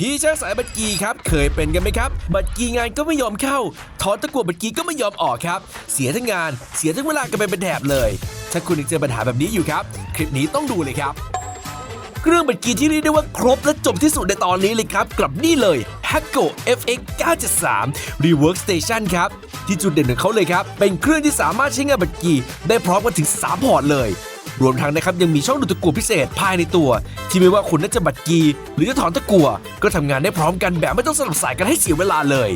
พี่ช่างสายบัตรกีครับเคยเป็นกันไหมครับ บัตรกีงานก็ไม่ยอมเข้า ถอนตะกั่วบัตรกีก็ไม่ยอมออกครับ เสียทั้งงานเสียทั้งเวลากันไปเป็นแถบเลย ถ้าคุณยังเจอปัญหาแบบนี้อยู่ครับ คลิปนี้ต้องดูเลยครับเครื่องบัตรกีที่เรียกได้ว่าครบและจบที่สุดในตอนนี้เลยครับกลับนี่เลย h a c k o FX 973 Rework Station ครับ ที่จุดเด่นของเขาเลยครับ เป็นเครื่องที่สามารถใช้งานบัตรกีได้พร้อมกันถึง 3 พอร์ตเลย รวมทั้งนะครับยังมีช่องดูดตะกั่วพิเศษภายในตัว ที่ไม่ว่าคุณนั้นจะบัตกี หรือจะถอนตะกั่วก็ทำงานได้พร้อมกันแบบไม่ต้องสลับสายกันให้เสียเวลาเลย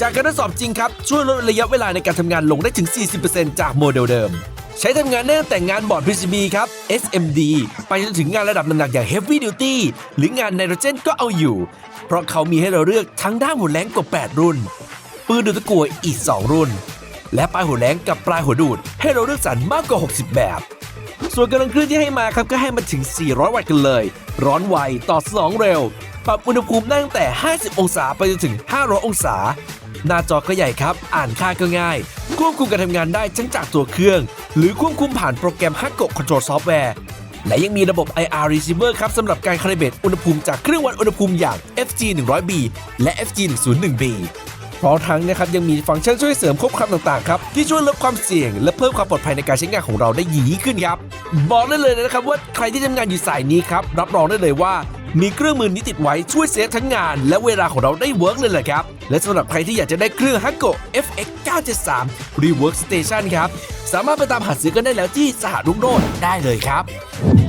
จากการทดสอบจริงครับช่วยลดระยะเวลาในการทำงานลงได้ถึง 40%จากโมเดลเดิม ใช้ทำงานได้ตั้งแต่งานบอร์ด PCB ครับ SMD ไปจนถึงงานระดับหนักๆอย่าง Heavy Duty หรืองานไนโตรเจนก็เอาอยู่ เพราะเขามีให้เราเลือกทั้งด้ามหัวแหลงกว่า 8 รุ่น ปืนดูดตะกั่วอีก 2 รุ่นและปลายหัวแหลงกับปลายหัวดูด ให้เราเลือกสรรมากกว่า 60 แบบ ส่วนกำลังเครื่องที่ให้มาครับก็ให้มาถึง 400 วัตต์กันเลย ร้อนไวต่อสนองเร็ว ปรับอุณหภูมิได้ตั้งแต่ 50 องศาไปจนถึง 500 องศา หน้าจอก็ใหญ่ครับ อ่านค่าก็ง่าย ควบคุมการทำงานได้ทั้งจากตัวเครื่อง หรือควบคุมผ่านโปรแกรม h a c k o Control Software และยังมีระบบ IR Receiver ครับสำหรับการคาลิเบรตอุณหภูมิจากเครื่องวัดอุณหภูมิอย่าง FG 100B และ FG 101B พร้อมทั้งนะครับยังมีฟังก์ชันช่วยเสริมควบคำต่างๆครับที่ช่วยลดความเสี่ยง และเพิ่มความปลอดภัยในการใช้งานของเราได้ยิ่งขึ้นครับบอกได้เลยนะครับว่าใครที่ทำงานอยู่สายนี้ครับรับรองได้เลยว่ามีเครื่องมือนี้ติดไว้ช่วยเซฟทั้งงาน และเวลาของเราได้เวิร์กเลยแหละครับ และสำหรับใครที่อยากจะได้เครื่อง h a c k o FX 973 Rework Station ครับ สามารถไปตามหาซื้อกันได้แล้วที่สหรุ่งโรจน์ได้เลยครับ